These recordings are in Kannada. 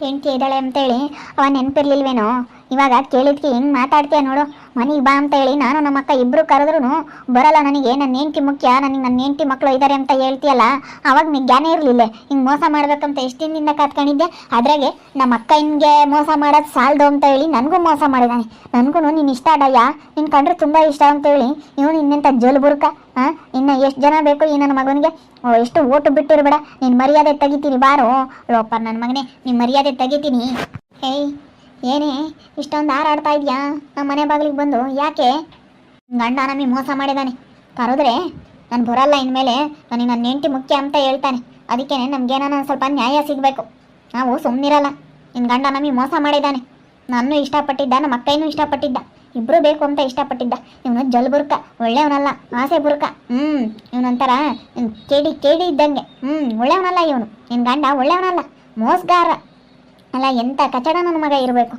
ಹೆಂಡತಿ ಇದ್ದಾಳೆ ಅಂತೇಳಿ ಅವ ನೆನಪಿರ್ಲಿಲ್ವೇನೋ? ಇವಾಗ ಕೇಳಿದ್ಕೆ ಹೆಂಗ್ ಮಾತಾಡ್ತೀಯ ನೋಡು. ಮನೆಗೆ ಬಾ ಅಂತ ಹೇಳಿ ನಾನು ನಮ್ಮ ಅಕ್ಕ ಇಬ್ರು ಕರೆದ್ರು ಬರಲ್ಲ ನನಗೆ ನನ್ನ ಹೆಂಡತಿ ಮುಖ್ಯ, ನನಗೆ ನನ್ನ ಹೆಂಡತಿ ಮಕ್ಕಳು ಇದ್ದಾರೆ ಅಂತ ಹೇಳ್ತೀಯಲ್ಲ, ಅವಾಗ ನಿಂಗೆ ಜ್ಞಾನ ಇರಲಿಲ್ಲ. ಹಿಂಗೆ ಮೋಸ ಮಾಡ್ಬೇಕಂತ ಎಷ್ಟು ದಿನದಿಂದ ಕಾತ್ಕೊಂಡಿದ್ದೆ ಅದ್ರಾಗೆ ನಮ್ಮ ಅಕ್ಕ ಹಿಂಗೆ ಮೋಸ ಮಾಡೋದು ಸಾಲದು ಅಂತ ಹೇಳಿ ನನಗೂ ಮೋಸ ಮಾಡಿದಾನೆ. ನನಗೂ ನೀನು ಇಷ್ಟ ಅಡಯ್ಯ ನಿನ್ ಕಂಡ್ರೆ ತುಂಬ ಇಷ್ಟ ಅಂತ ಹೇಳಿ, ಇವನು ಇನ್ನೆಂತ ಜೋಲು ಬುರುಕ ಹಾಂ ಇನ್ನು ಎಷ್ಟು ಜನ ಬೇಕು ಈ ನನ್ನ ಮಗನಿಗೆ? ಎಷ್ಟು ಓಟು ಬಿಟ್ಟಿರ್ಬೇಡ, ನೀನ್ ಮರ್ಯಾದೆ ತೆಗಿತೀನಿ, ಬಾರೋ. ಲೋಪ ನನ್ನ ಮಗನೇ, ನೀನು ಮರ್ಯಾದೆ ತೆಗಿತೀನಿ. ಹೇಯ್ ಏನೇ, ಇಷ್ಟೊಂದು ಹಾರಾಡ್ತಾ ಇದೆಯಾ? ನಮ್ಮ ಮನೆ ಬಾಗಿಲಿಗೆ ಬಂದು ಯಾಕೆ? ಗಂಡ ನಮಗೆ ಮೋಸ ಮಾಡಿದಾನೆ. ಕರೆದ್ರೆ ನಾನು ಬರಲ್ಲ ಇನ್ಮೇಲೆ, ನನಗೆ ನನ್ನ ನೆಂಟಿ ಮುಖ್ಯ ಅಂತ ಹೇಳ್ತಾನೆ. ಅದಕ್ಕೆ ನಮಗೇನೋ ಸ್ವಲ್ಪ ನ್ಯಾಯ ಸಿಗಬೇಕು. ನಾವು ಸುಮ್ಮನಿರಲ್ಲ ನಿನ್ನ ಗಂಡ ನಮಗೆ ಮೋಸ ಮಾಡಿದ್ದಾನೆ ನಾನು ಇಷ್ಟಪಟ್ಟಿದ್ದ ನಮ್ಮ ಅಕ್ಕೈನೂ ಇಷ್ಟಪಟ್ಟಿದ್ದ. ಇಬ್ಬರು ಬೇಕು ಅಂತ ಇಷ್ಟಪಟ್ಟಿದ್ದ. ಇವನು ಜಲ್ ಬುರ್ಕ ಒಳ್ಳೆಯವನಲ್ಲ ಆಸೆ ಬುರ್ಕ. ಹ್ಞೂ ಇವನೊಂಥರ ಕೇಡಿ ಕೇಡಿ ಇದ್ದಂಗೆ. ಹ್ಞೂ ಒಳ್ಳೆಯವನಲ್ಲ ಇವನು. ನಿನ್ನ ಗಂಡ ಒಳ್ಳೆಯವನಲ್ಲ ಮೋಸಗಾರ. ಅಲ್ಲ ಎಂಥ ಕಚಡ ನನ್ನ ಮಗ ಇರಬೇಕು?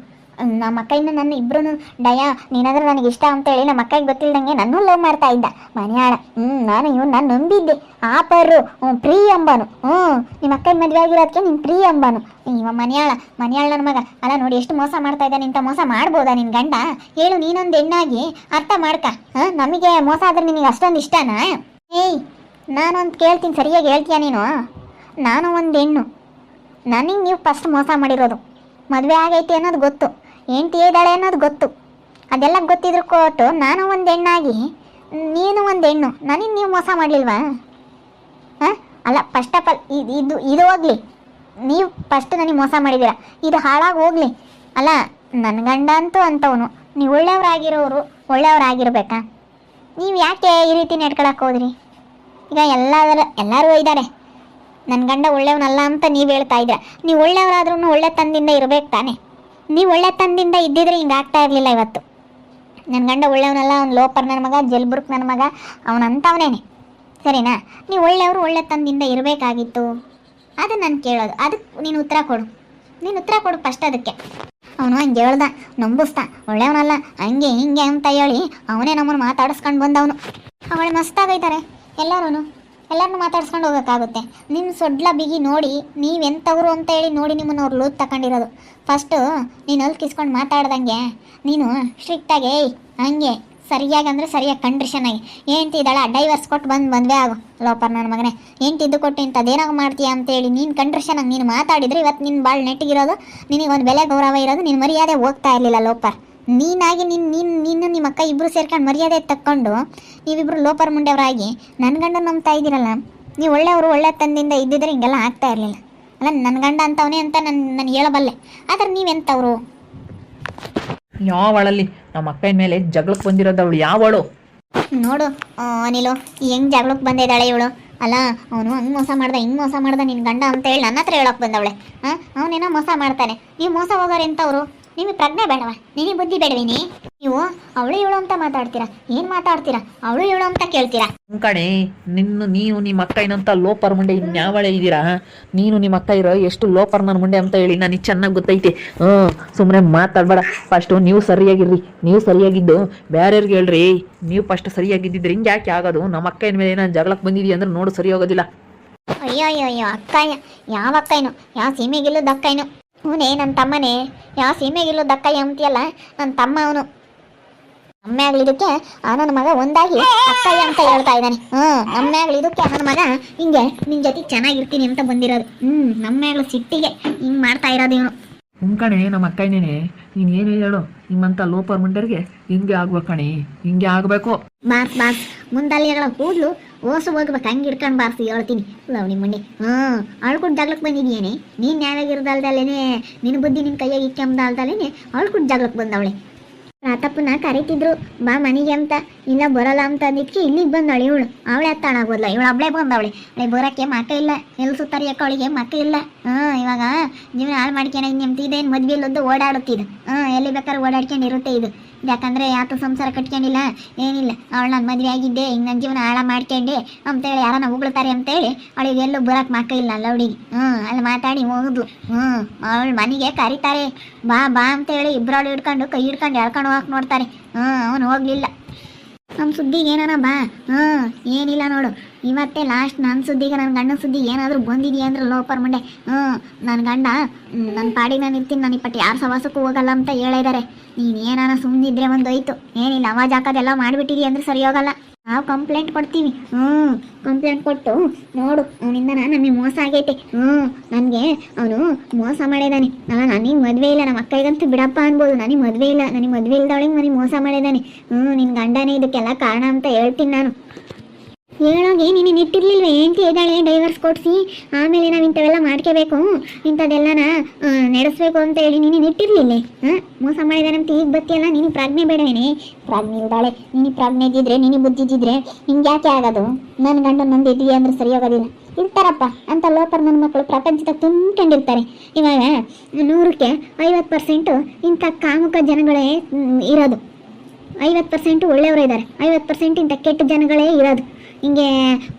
ನಮ್ಮ ಅಕ್ಕಯಿಂದ ನನ್ನ ಇಬ್ರು ಡಯ, ನೀನಾದ್ರೂ ನನಗೆ ಇಷ್ಟ ಅಂತೇಳಿ ನಮ್ಮ ಅಕ್ಕಗೆ ಗೊತ್ತಿಲ್ದಂಗೆ ನನ್ನೂ ಲವ್ ಮಾಡ್ತಾ ಇದ್ದ. ಮನೆಯಾಳ ಹ್ಞೂ ನಾನು ಇವನ್ನ ನಂಬಿದ್ದೆ. ಆಪರು ಹ್ಞೂ ಪ್ರೀ ಅಂಬಾನು. ಹ್ಞೂ ನಿಮ್ಮ ಅಕ್ಕನ ಮದುವೆ ಆಗಿರೋದಕ್ಕೆ ನೀನು ಪ್ರೀ ಅಂಬಾನು. ಇವ ಮನೆಯಾಳ ಮನೆಯಾಳ ನನ್ನ ಮಗ. ಅಲ್ಲ, ನೋಡಿ, ಎಷ್ಟು ಮೋಸ ಮಾಡ್ತಾ ಇದ್ದಾನೆ, ಇಂಥ ಮೋಸ ಮಾಡ್ಬೋದಾ ನಿನ್ನ ಗಂಡ? ಹೇಳು, ನೀನೊಂದು ಹೆಣ್ಣಾಗಿ ಅರ್ಥ ಮಾಡ್ಕ. ಹಾಂ, ನಮಗೆ ಮೋಸ ಆದ್ರೆ ನಿನಗೆ ಅಷ್ಟೊಂದು ಇಷ್ಟನಾ? ಏಯ್, ನಾನೊಂದು ಕೇಳ್ತೀನಿ, ಸರಿಯಾಗಿ ಹೇಳ್ತೀಯ ನೀನು? ನಾನು ಒಂದು ಹೆಣ್ಣು. ನನಗೆ ನೀವು ಫಸ್ಟ್ ಮೋಸ ಮಾಡಿರೋದು. ಮದುವೆ ಆಗೈತಿ ಅನ್ನೋದು ಗೊತ್ತು. ಹೆಂಡತಿ ಇದ್ದಾಳೆ ಅನ್ನೋದು ಗೊತ್ತು. ಅದೆಲ್ಲ ಗೊತ್ತಿದ್ರು ಕೊಟ್ಟು ನಾನು ಒಂದು ಹೆಣ್ಣಾಗಿ, ನೀನು ಒಂದು ಹೆಣ್ಣು. ನನಗೆ ನೀವು ಮೋಸ ಮಾಡಲಿಲ್ವಾ? ಹಾಂ? ಅಲ್ಲ ಫಸ್ಟ್ ಆಫ್ ಆಲ್ ಇದು ಇದು ಇದು ಹೋಗ್ಲಿ. ನೀವು ಫಸ್ಟ್ ನನಗೆ ಮೋಸ ಮಾಡಿದ್ದೀರ. ಇದು ಹಾಳಾಗಿ ಹೋಗ್ಲಿ. ಅಲ್ಲ ನನ್ನ ಗಂಡ ಅಂತೂ ಅಂಥವನು ನೀವು ಒಳ್ಳೆಯವರಾಗಿರೋರು ಒಳ್ಳೆಯವರಾಗಿರ್ಬೇಕಾ ನೀವು ಯಾಕೆ ಈ ರೀತಿ ನಡ್ಕೊಳಕ್ಕೆ ಹೋದ್ರಿ? ಈಗ ಎಲ್ಲದರ, ಎಲ್ಲರೂ ಇದ್ದಾರೆ. ನನ್ನ ಗಂಡ ಒಳ್ಳೆಯವನಲ್ಲ ಅಂತ ನೀವು ಹೇಳ್ತಾ ಇದ್ರೆ ನೀವು ಒಳ್ಳೆಯವರಾದ್ರೂ ಒಳ್ಳೆ ತಂದಿಂದ ಇರಬೇಕು ತಾನೆ. ನೀವು ಒಳ್ಳೆ ತಂದಿಂದ ಇದ್ದಿದ್ರೆ ಹಿಂಗೆ ಆಗ್ತಾ ಇರಲಿಲ್ಲ ಇವತ್ತು. ನನ್ನ ಗಂಡ ಒಳ್ಳೆಯವನಲ್ಲ, ಅವ್ನು ಲೋಪರ್ ನನ್ನ ಮಗ, ಜಲ್ಬುರ್ಕ್ ನನ್ನ ಮಗ ಅವನಂತವನೇನೆ ಸರಿನಾ? ನೀವು ಒಳ್ಳೆಯವರು ಒಳ್ಳೆ ತಂದಿಂದ ಇರಬೇಕಾಗಿತ್ತು. ಅದು ನಾನು ಕೇಳೋದು. ಅದಕ್ಕೆ ನೀನು ಉತ್ತರ ಕೊಡು. ನೀನು ಉತ್ತರ ಕೊಡು ಫಸ್ಟ್ ಅದಕ್ಕೆ. ಅವನು ಹಂಗೆ ಹೇಳ್ದ. ನಂಬಿಸ್ದ. ಒಳ್ಳೆಯವನಲ್ಲ, ಹಂಗೆ ಹಿಂಗೆ ಅಂತ ಹೇಳಿ ಅವನೇ ನಮ್ಮನ್ನು ಮಾತಾಡಿಸ್ಕೊಂಡು ಬಂದವನು. ಅವಳು ಮಸ್ತಾಗೈತಾರೆ ಎಲ್ಲರೂ ಎಲ್ಲರನ್ನೂ ಮಾತಾಡ್ಸ್ಕೊಂಡು ಹೋಗೋಕ್ಕಾಗುತ್ತೆ. ನಿಮ್ಮ ಸೊಡ್ಲ ಬಿಗಿ ನೋಡಿ, ನೀವೆಂಥವ್ರು ಅಂತ ಹೇಳಿ ನೋಡಿ ನಿಮ್ಮನ್ನು ಅವ್ರು ಲೂತ್ ತಗೊಂಡಿರೋದು ಫಸ್ಟು ನೀನು ಅಲ್ಲಿ ಕಿಸ್ಕೊಂಡು ಮಾತಾಡ್ದಂಗೆ, ನೀನು ಸ್ಟ್ರಿಕ್ಟಾಗಿ ಏಯ್, ಹಂಗೆ, ಸರಿಯಾಗಿ ಅಂದರೆ ಸರಿಯಾಗಿ ಕಂಡೀಷನ್ ಆಗಿ. ಇದ್ದಾಳ ಡೈವರ್ಸ್ ಕೊಟ್ಟು ಬಂದು ಬಂದ್ವೇ ಆಗು, ಲೋಪರ್ ನನ್ನ ಮಗನೇ. ತಿದ್ದು ಕೊಟ್ಟು ಇಂಥದ್ದೇನಾಗ ಮಾಡ್ತೀಯ ಅಂತೇಳಿ ನೀನು ಕಂಡ್ರಿಷನ್ ಆಗಿ ನೀನು ಮಾತಾಡಿದ್ರೆ ಇವತ್ತು ನಿನ್ನ ಭಾಳ ನೆಟ್ಟಿಗಿರೋದು ನಿನಗೆ ಒಂದು ಬೆಲೆ ಗೌರವ ಇರೋದು ನಿನ್ನ ಮರ್ಯಾದೆ ಹೋಗ್ತಾ ಇರಲಿಲ್ಲ ಲೋಪರ್. ನೀನಾಗಿ ನಿನ್ನ ನಿನ್ನ ನಿನ್ನ ನಿಮ್ಮ ಅಕ್ಕ ಇಬ್ಬರು ಸೇರ್ಕೊಂಡು ಮರ್ಯಾದೆ ತಕ್ಕೊಂಡು ನೀವಿಬ್ರು ಲೋಪರ್ ಮುಂಡೆಯವರಾಗಿ ನನ್ನ ಗಂಡ ನಂಬ್ತಾ ಇದ್ದೀರಲ್ಲ ನೀವು ಒಳ್ಳೆಯವರು ಒಳ್ಳೆ ತಂದಿಂದ ಇದ್ದಿದ್ರೆ ಹಿಂಗೆಲ್ಲ ಆಗ್ತಾ ಇರಲಿಲ್ಲ. ಅಲ್ಲ ನನ್ನ ಗಂಡ ಅಂತವನೇ ಅಂತ ನಾನು ನಾನು ಹೇಳಬಲ್ಲೆ. ಆದರೆ ನೀವೆಂಥವ್ರು ಯಾವಳಲ್ಲಿ? ನಮ್ಮ ಅಕ್ಕನ ಮೇಲೆ ಜಗಳಕ್ಕೆ ಬಂದಿರೋದು ಅವಳು ಯಾವಳು? ನೋಡು ಅನಿಲು ಹೆಂಗ್ ಜಗಳಕ್ಕೆ ಬಂದಿದ್ದಾಳೆ ಇವಳು. ಅಲ್ಲ ಅವನು ಹಂಗೆ ಮೋಸ ಮಾಡ್ದ ಹಿಂಗೆ ಮೋಸ ಮಾಡ್ದ ನಿನ್ನ ಗಂಡ ಅಂತ ಹೇಳಿ ನನ್ನ ಹತ್ರ ಹೇಳಕ್ ಬಂದವಳೆ. ಹಾಂ ಅವನೇನೋ ಮೋಸ ಮಾಡ್ತಾನೆ. ನೀವು ಮೋಸ ಹೋಗೋರು ಎಂಥವ್ರು ನಿಮಗೆ ಪ್ರಜ್ಞೆ ಬೇಡವಾ? ನಿನಗೆ ಬುದ್ಧಿ ಬೇಡವೇನಿ? ನೀವು ಅವಳು ಇವಳು ಅಂತ ಮಾತಾಡ್ತೀರಾ? ಏನು ಮಾತಾಡ್ತೀರಾ? ಅವಳು ಇವಳು ಅಂತ ಕೇಳ್ತೀರಾ? ಕಣೆ ನಿನ್ನ ನೀವು ನಿಮ್ಮ ಅಕ್ಕ ಏನಂತ ಲೋಪರ್ ಮುಂಡೆ ಇನ್ಯಾವಳೆ ಇದ್ದೀರಾ? ನೀನು ನಿಮ್ಮ ಅಕ್ಕ ಇರೋ ಎಷ್ಟು ಲೋಪರ್ ನನ್ನ ಮುಂಡೆ ಅಂತ ಹೇಳಿ ನನಗೆ ಚೆನ್ನಾಗಿ ಗೊತ್ತೈತೆ. ಹ್ಞೂ ಸುಮ್ಮನೆ ಮಾತಾಡಬೇಡ. ಫಸ್ಟು ನೀವು ಸರಿಯಾಗಿರ್ರಿ. ನೀವು ಸರಿಯಾಗಿದ್ದು ಬೇರೆಯವ್ರಿಗೆ ಹೇಳ್ರಿ. ನೀವು ಫಸ್ಟ್ ಸರಿಯಾಗಿದ್ದಿದ್ರೆ ಹಿಂಗೆ ಯಾಕೆ ಆಗೋದು? ನಮ್ಮ ಅಕ್ಕ ಮೇಲೆ ನಾನು ಜಗಳಕ್ಕೆ ಬಂದಿದ್ದೀವಿ ಅಂದ್ರೆ ನೋಡು ಸರಿ ಹೋಗೋದಿಲ್ಲ ಅಯ್ಯೋ ಅಯ್ಯೋ ಅಯ್ಯೋ ಅಕ್ಕ ಯಾವ ಅಕ್ಕಯ್ಯನು ಯಾವ ಸೀಮೆಗಿಲ್ಲದ ಅಕ್ಕಯ್ಯನು ಅವನೇ ನನ್ನ ತಮ್ಮನೇ. ಯಾವ ಸೀಮೆಗಿಲ್ಲೋ ದಕ್ಕ ಎಂತಿಯಲ್ಲ ನನ್ನ ತಮ್ಮ ಅವನು. ಅಮ್ಮೆ ಆಗ್ಲಿದಕ್ಕೆ ಆ ನನ್ನ ಮಗ ಒಂದಾಗಿ ಅಕ್ಕಯ್ಯ ಅಂತ ಹೇಳ್ತಾ ಇದ್ದಾನೆ. ಹ್ಮ್ ಅಮ್ಮೆ ಆಗ್ಲಿದಕ್ಕೆ ನನ್ನ ಮಗ ಹಿಂಗೆ ನಿನ್ ಜೊತೆ ಚೆನ್ನಾಗಿರ್ತೀನಿ ಅಂತ ಬಂದಿರೋದು. ಹ್ಮ್ ನಮ್ಮೆ ಆಗ್ಲು ಸಿಟ್ಟಿಗೆ ಹಿಂಗ್ ಮಾಡ್ತಾ ಇರೋದು ಇವನು. ಹ್ಞೂ ಕಣೆ ನಮ್ಮ ಅಕ್ಕಣ್ಣೇನೆ ನೀನು ಏನು ಹೇಳು ನಿಮ್ಮಂಥ ಲೋಪರ್ ಮುಂಡರಿಗೆ ಹಿಂಗೆ ಆಗ್ಬೇಕು ಕಣೆ ಹಿಂಗೆ ಆಗಬೇಕು. ಬಾಸ್ ಬಾಸ್ ಹೇಳೋ ಕೂದಲು ಓಸು ಹೋಗ್ಬೇಕು ಹಂಗೆ ಇಟ್ಕೊಂಡು ಬಾರ್ಸಿ, ಹೇಳ್ತೀನಿ. ಲವ್ ನಿಮ್ಮ ಮಣ್ಣಿ ಹ್ಞೂ ಅಳ್ಕೊಂಡು ಜಾಗ್ಲಕ್ಕೆ ಬಂದಿದ್ಯೇನೆ? ನೀನು ನ್ಯಾಯಾಗಿರೋದಲ್ದಲೇನೆ ನಿನ್ನ ಬುದ್ಧಿ ನಿನ್ನ ಕೈಯಾಗಿ ಇಕ್ಕೊಂಬಲ್ದಲೇನೆ ಅಳ್ಕೊಂಡು ಜಾಗ್ಲಕ್ಕೆ ಬಂದವಳೆ. ರಾತಪ್ಪನ ಕರೀತಿದ್ರು. ಬಾ ಮನೆಗೆ ಅಂತ. ಇಲ್ಲ ಬರಲ್ಲ ಅಂತ ಅಂದಿದ್ಕೆ ಇಲ್ಲಿಗೆ ಬಂದವಳೆ ಇವಳು. ಅವಳೆ ಹತ್ತಾಳಾಗೋದ್ಲ ಇವಳು ಒಬ್ಳೆ ಬಂದವಳೆ. ಅವಳೆ ಬರೋಕ್ಕೆ ಮಕ್ಕ ಇಲ್ಲ. ಎಲ್ಲಿ ಸುತ್ತರಿಯಕ್ಕೆ ಅವಳಿಗೆ ಮಕ್ಕ ಇಲ್ಲ. ಹ್ಞೂ, ಇವಾಗ ಜೀವನ ಹಾಳು ಮಾಡ್ಕೊಂಡು ನಿಮ್ಮ ಏನು ಮದ್ವೆ ಇಲ್ಲದ್ದು ಓಡಾಡುತ್ತಿದ್ದು ಹ್ಞೂ, ಎಲ್ಲಿ ಬೇಕಾದ್ರೆ ಓಡಾಡ್ಕೊಂಡು ಇರುತ್ತೆ ಇದು. ಯಾಕಂದ್ರೆ ಯಾತು ಸಂಸಾರ ಕಟ್ಕೊಂಡಿಲ್ಲ, ಏನಿಲ್ಲ. ಅವಳು ನಾನು ಮದುವೆ ಆಗಿದ್ದೆ ಹಿಂಗೆ ನನ್ನ ಜೀವನ ಹಾಳ ಮಾಡ್ಕೊಂಡೆ. ಅಂತೇಳಿ ಯಾರನ್ನ ಉಗುಳ್ತಾರೆ ಅಂತೇಳಿ ಅವಳಿಗೆ ಎಲ್ಲೂ ಬರಕ್ ಮಕ್ಕ ಇಲ್ಲ ಅಲ್ಲ ಅವಳಿಗೆ ಹ್ಞೂ ಅಲ್ಲಿ ಮಾತಾಡಿ ಹೋಗುದು. ಹ್ಞೂ ಅವಳು ಮನೆಗೆ ಕರೀತಾರೆ. ಬಾ ಬಾ ಅಂತೇಳಿ ಇಬ್ಬರವಳು ಹಿಡ್ಕೊಂಡು, ಕೈ ಹಿಡ್ಕೊಂಡು ಎಳ್ಕೊಂಡು ಹೋಗಕ್ಕೆ ನೋಡ್ತಾರೆ. ಹ್ಞೂ ಅವನು ಹೋಗ್ಲಿಲ್ಲ. ನಮ್ಮ ಸುದ್ದಿಗೆ ಏನಾನ ಬಾ. ಹ್ಞೂ ಏನಿಲ್ಲ ನೋಡು. ಇವತ್ತೇ ಲಾಸ್ಟ್ ನನ್ನ ಸುದ್ದಿಗೆ ನನ್ನ ಗಂಡನ ಸುದ್ದಿ ಏನಾದರೂ ಬಂದಿದೆಯಾ ಅಂದ್ರೆ ಲೋಪರ್ ಮಂಡೆ. ಹ್ಞೂ ನನ್ನ ಗಂಡ ನನ್ನ ಪಾಡಿಗೆ ನಾನು ಇರ್ತೀನಿ ನಾನು ಇಪ್ಪಟ್ಟು ಯಾರು ಸವಾಸಕ್ಕೂ ಹೋಗಲ್ಲ ಅಂತ ಹೇಳಿದ್ದಾರೆ ನೀನು ಏನಾನ ಸುಮ್ಮನಿದ್ರೆ ಒಂದು ಹೋಯ್ತು ಏನಿಲ್ಲ, ಅವಾಜ್ ಹಾಕೋದೆಲ್ಲ ಮಾಡಿಬಿಟ್ಟಿದೀಯ ಅಂದ್ರೆ ಸರಿ ಹೋಗಲ್ಲ. ನಾವು ಕಂಪ್ಲೇಂಟ್ ಕೊಡ್ತೀವಿ. ಹ್ಞೂ ಕಂಪ್ಲೇಂಟ್ ಕೊಟ್ಟು, ನೋಡು, ಅವನಿಂದ ನಮಗೆ ಮೋಸ ಆಗೈತೆ. ಹ್ಞೂ ನನಗೆ ಅವನು ಮೋಸ ಮಾಡಿದ್ದಾನೆ ಅಲ್ಲ, ನನಗೆ ಮದುವೆ ಇಲ್ಲ ನಮ್ಮ ಅಕ್ಕಗಂತೂ ಬಿಡಪ್ಪ ಅನ್ಬೋದು. ನನಗೆ ಮದುವೆ ಇಲ್ಲ, ನನಗೆ ಮದುವೆ ಇಲ್ದವಳಿಗೆ ನನಗೆ ಮೋಸ ಮಾಡಿದ್ದಾನೆ ಹ್ಞೂ ನಿನ್ನ ಗಂಡನೇ ಇದಕ್ಕೆಲ್ಲ ಕಾರಣ ಅಂತ ಹೇಳ್ತೀನಿ ನಾನು. ಹೇಳೋಗೆ ನೀನು ನಿಟ್ಟಿರ್ಲಿಲ್ವ ಹೆಂಡತಿ ಇದ್ದಾಳೆ ಡೈವರ್ಸ್ ಕೊಡಿಸಿ, ಆಮೇಲೆ ನಾವು ಇಂಥವೆಲ್ಲ ಮಾಡ್ಕೋಬೇಕು. ಇಂಥದ್ದೆಲ್ಲನ ನಡೆಸ್ಬೇಕು ಅಂತ ಹೇಳಿ ನೀನು ನಿಟ್ಟಿರ್ಲಿಲ್ಲ ಹಾಂ? ಮೋಸ ಮಾಡಿದಾರೆ ಅಂತ ಈಗ ಬತ್ತಿಯಲ್ಲ ನೀನು ಪ್ರಾಜ್ಞೆ ಬೇಡವೇನೆ. ಪ್ರಾಜ್ಞೆ ಇದ್ದಾಳೆ ನೀನು ಪ್ರಾಜ್ಞೆ ಇದ್ದಿದ್ರೆ, ನೀನು ಬುದ್ಧಿದ್ದಿದ್ರೆ ನಿಂಗೆ ಯಾಕೆ ಆಗೋದು? ನನ್ನ ಗಂಡ ನಂದು ಇದೆಯಾ ಅಂದ್ರೆ ಸರಿ ಹೋಗೋದಿಲ್ಲ. ಇರ್ತಾರಪ್ಪ. ಅಂತ ಲೋಪರ್ ನನ್ನ ಮಕ್ಕಳು ಪ್ರಪಂಚದಾಗ ತುಂಬ್ಕೊಂಡಿರ್ತಾರೆ. ಇವಾಗ ನೂರಕ್ಕೆ ಐವತ್ತು ಪರ್ಸೆಂಟು ಇಂಥ ಕಾಮುಕ ಜನಗಳೇ ಇರೋದು. ಐವತ್ತು ಪರ್ಸೆಂಟು ಒಳ್ಳೆಯವರು ಇದ್ದಾರೆ. ಐವತ್ತು ಪರ್ಸೆಂಟ್ ಇಂಥ ಕೆಟ್ಟ ಜನಗಳೇ ಇರೋದು. ಹಿಂಗೆ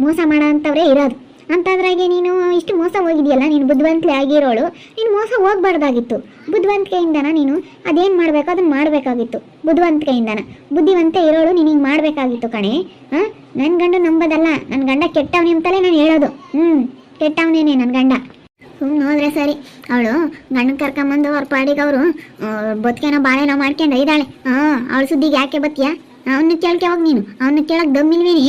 ಮೋಸ ಮಾಡೋ ಅಂಥವ್ರೇ ಇರೋದು. ಅಂಥದ್ರಾಗೆ ನೀನು ಇಷ್ಟು ಮೋಸ ಹೋಗಿದೆಯಲ್ಲ, ನೀನು ಬುದ್ಧಿವಂತಲೆ ಆಗಿರೋಳು, ನೀನು ಮೋಸ ಹೋಗ್ಬಾರ್ದಾಗಿತ್ತು. ಬುದ್ಧಿವಂತಿಕೆಯಿಂದನ ನೀನು ಅದೇನು ಮಾಡಬೇಕು ಅದನ್ನು ಮಾಡಬೇಕಾಗಿತ್ತು. ಬುದ್ಧಿವಂತಿಕೆಯಿಂದನ ಬುದ್ಧಿವಂತ ಇರೋಳು, ನೀನು ಹಿಂಗೆ ಮಾಡಬೇಕಾಗಿತ್ತು ಕಣೆ. ಹಾಂ? ನನ್ನ ಗಂಡ ನಂಬೋದಲ್ಲ ನನ್ನ ಗಂಡ ಕೆಟ್ಟವನೇ ಅಂತಲೇ ನಾನು ಹೇಳೋದು. ಹ್ಞೂ ಕೆಟ್ಟವನೇನೆ ನನ್ನ ಗಂಡ. ಸುಮ್ಮನೆ ಹೋದ್ರೆ ಸರಿ. ಅವಳು ಗಂಡನ ಕರ್ಕೊಂಬಂದು ಅವ್ರ ಪಾಡಿಗೆ ಅವರು ಬದುಕೇನೋ ಬಾಳೆನೋ ಮಾಡ್ಕೊಂಡು ಇದ್ದಾಳೆ. ಹಾಂ ಅವಳ ಸುದ್ದಿಗೆ ಯಾಕೆ ಬತ್ತೀಯಾ? ಅವನ್ನ ಕೇಳ್ಕೆ ಹೋಗಿ ನೀನು. ಅವನ್ನ ಕೇಳಕ್ಕೆ ದಮ್ಮಿಲ್ವೇನಿ?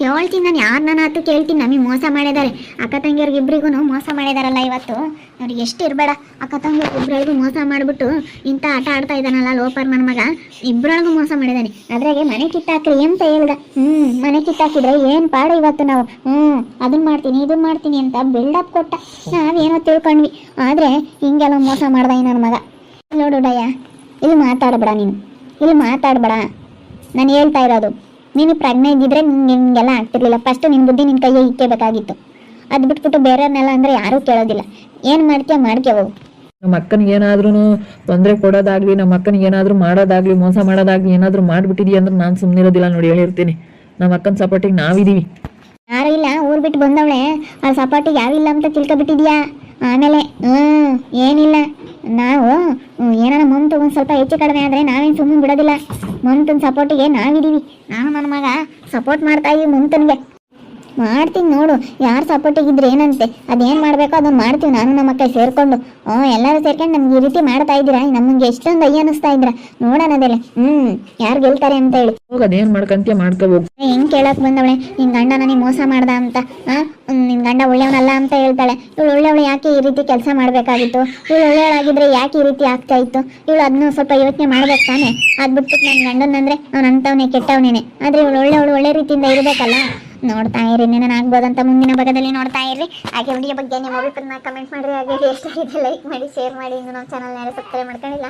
ಕೇಳ್ತೀನಿ ನಾನು ಯಾರನ್ನ ಆತು ಕೇಳ್ತೀನಿ, ನಮಗೆ ಮೋಸ ಮಾಡಿದ್ದಾರೆ ಅಕ್ಕ ತಂಗಿಯವ್ರಿಗೆ ಇಬ್ಬರಿಗೂ ಮೋಸ ಮಾಡಿದಾರಲ್ಲ ಇವತ್ತು. ಅವ್ರಿಗೆ ಎಷ್ಟು ಇರಬೇಡ. ಅಕ್ಕ ತಂಗಿಯವ್ರಿಗೆ ಇಬ್ಬರಿಗೂ ಮೋಸ ಮಾಡಿಬಿಟ್ಟು ಇಂಥ ಆಟ ಆಡ್ತಾ ಇದ್ದಾನಲ್ಲ ಲೋಪರ್ ನನ್ನ ಮಗ. ಇಬ್ಬರೊಳಗೂ ಮೋಸ ಮಾಡಿದ್ದಾನೆ ಅದ್ರಾಗೆ ಮನೆ ಕಿತ್ತಾಕ್ರಿ ಅಂತ ಹೇಳ್ದ. ಹ್ಞೂ ಮನೆ ಕಿತ್ತಾಕಿದ್ರೆ ಏನು ಪಾಡು ಇವತ್ತು ನಾವು? ಹ್ಞೂ ಅದನ್ನ ಮಾಡ್ತೀನಿ ಇದನ್ನ ಮಾಡ್ತೀನಿ ಅಂತ ಬಿಲ್ಡಪ್ ಕೊಟ್ಟ. ನಾವೇನೋ ತಿಳ್ಕೊಂಡ್ವಿ. ಆದರೆ ಹಿಂಗೆಲ್ಲ ಮೋಸ ಮಾಡ್ದ ನನ್ನ ಮಗ. ನೋಡು ಡಯ್ಯ, ಇಲ್ಲಿ ಮಾತಾಡಬೇಡ ನೀನು. ಇಲ್ಲಿ ಮಾತಾಡಬೇಡ. ನಾನು ಹೇಳ್ತಾ ಇರೋದು. ನೀನು ಪ್ರಜ್ಞೆ ಇದ್ದಿದ್ರೆ ನಿನಗೆಲ್ಲ ಆಗ್ತಿರ್ಲಿಲ್ಲ. ಫಸ್ಟ್ ನಿನ್ನ ಬುದ್ಧಿ ನಿನ್ನ ಕೈಯೇ ಇಕ್ಕಬೇಕಾಗಿತ್ತು ಅದು ಬಿಟ್ಬಿಟ್ಟು ಬೇರೆಯವ್ರನ್ನೆಲ್ಲ ಅಂದ್ರೆ ಯಾರೂ ಕೇಳೋದಿಲ್ಲ. ಏನು ಮಾಡ್ತೀಯ? ಮಾಡ್ಕೆ ಹೋಗು. ನಮ್ಮ ಅಕ್ಕನಿಗೆ ಏನಾದ್ರೂ ತೊಂದರೆ ಕೊಡೋದಾಗ್ಲಿ ನಮ್ಮ ಅಕ್ಕನಿಗೆ ಏನಾದರೂ ಮಾಡೋದಾಗ್ಲಿ ಮೋಸ ಮಾಡೋದಾಗ್ಲಿ ಏನಾದರೂ ಮಾಡಿಬಿಟ್ಟಿದೀಯ ಅಂದ್ರೆ ನಾನು ಸುಮ್ಮನಿರೋದಿಲ್ಲ ನೋಡಿ ಹೇಳಿರ್ತೀನಿ. ನಮ್ಮ ಅಕ್ಕನ ಸಪೋರ್ಟಿಗೆ ನಾವಿದ್ದೀವಿ ಯಾರು ಇಲ್ಲ ಊರ್ ಬಿಟ್ಟು ಬಂದವಳೆ. ಆ ಸಪಾಟಿಗೆ ಯಾವಿಲ್ಲ ಅಂತ ತಿಳ್ಕೊಬಿಟ್ಟಿದ್ಯಾ? ಆಮೇಲೆ ಹ್ಮ್ ಏನಿಲ್ಲ. ನಾವು ಏನಾರ ಮಮತು ಒಂದು ಸ್ವಲ್ಪ ಹೆಚ್ಚು ಕಡಿಮೆ ಆದ್ರೆ ನಾವೇನು ಸುಮ್ಮನೆ ಬಿಡೋದಿಲ್ಲ. ಮಮತನ ಸಪೋರ್ಟಿಗೆ ನಾವಿದ್ದೀವಿ ನಾನು ನನ್ನ ಮಗ ಸಪೋರ್ಟ್ ಮಾಡ್ತಾ ಇದೀವಿ ಮಮತನ್ಗೆ ಮಾಡ್ತೀನಿ ನೋಡು. ಯಾರು ಸಪೋರ್ಟ್ ಇದ್ರೆ ಏನಂತೆ ಅದೇನು ಮಾಡಬೇಕೋ ಅದನ್ನು ಮಾಡ್ತೀವಿ. ನಾನು ನಮ್ಮ ಅಕ್ಕ ಸೇರ್ಕೊಂಡು. ಓ ಎಲ್ಲರೂ ಸೇರ್ಕೊಂಡು ನಮ್ಗೆ ಈ ರೀತಿ ಮಾಡ್ತಾ ಇದ್ದೀರಾ? ನಮಗೆ ಎಷ್ಟೊಂದು ಅಯ್ಯ ಅನ್ನಿಸ್ತಾ ಇದ್ರ ನೋಡೋಣ ಅದೆಲ್ಲ. ಹ್ಞೂ ಯಾರು ಗೆಲ್ತಾರೆ ಅಂತ ಹೇಳಿ. ಹೋಗಿ ಅದೇನು ಮಾಡ್ಕಂತೀಯ ಮಾಡ್ಕೋಬೇಕು ಹೆಂಗ್. ಕೇಳಕ್ ಬಂದವಳೆ? ನಿನ್ ಗಂಡ ನನಗೆ ಮೋಸ ಮಾಡ್ದ ಅಂತ. ಆ ನಿನ್ ಗಂಡ ಒಳ್ಳೆಯವನಲ್ಲ ಅಂತ ಹೇಳ್ತಾಳೆ. ಇವಳು ಒಳ್ಳೆಯವಳು ಯಾಕೆ ಈ ರೀತಿ ಕೆಲಸ ಮಾಡ್ಬೇಕಾಗಿತ್ತು? ಇವಳು ಒಳ್ಳೆಯವಳಾಗಿದ್ರೆ ಯಾಕೆ ಈ ರೀತಿ ಆಗ್ತಾ ಇತ್ತು? ಇವಳು ಅದನ್ನು ಸ್ವಲ್ಪ ಯೋಚನೆ ಮಾಡ್ಬೇಕು ತಾನೆ? ಅದ್ ಬಿಟ್ಬಿಟ್ಟು ನನ್ನ ಗಂಡನಂದ್ರೆ ಅವ್ನು ಅಂತವನೇ ಕೆಟ್ಟವನೇನೆ. ಆದ್ರೆ ಇವಳು ಒಳ್ಳೆಯವಳು ಒಳ್ಳೆ ರೀತಿಯಿಂದ ಇರಬೇಕಲ್ಲ? ನೋಡ್ತಾ ಇರಿ ನಾನು ಆಗ್ಬೋದಂತ ಮುಂದಿನ ಭಾಗದಲ್ಲಿ ನೋಡ್ತಾ ಇರಿ. ಹಾಗೆ ವಿಡಿಯೋ ಬಗ್ಗೆ ನಿಮ್ಮ ಅಭಿಪ್ರಾಯ ಕಮೆಂಟ್ ಮಾಡಿರಿ. ಹಾಗೆ ಇಷ್ಟ ಲೈಕ್ ಮಾಡಿ ಶೇರ್ ಮಾಡಿ. ಇನ್ನು ನಮ್ಮ ಚಾನಲ್ ಯಾರು ಸಬ್ಸ್ಕ್ರೈಬ್ ಮಾಡ್ಕೊಂಡಿಲ್ಲ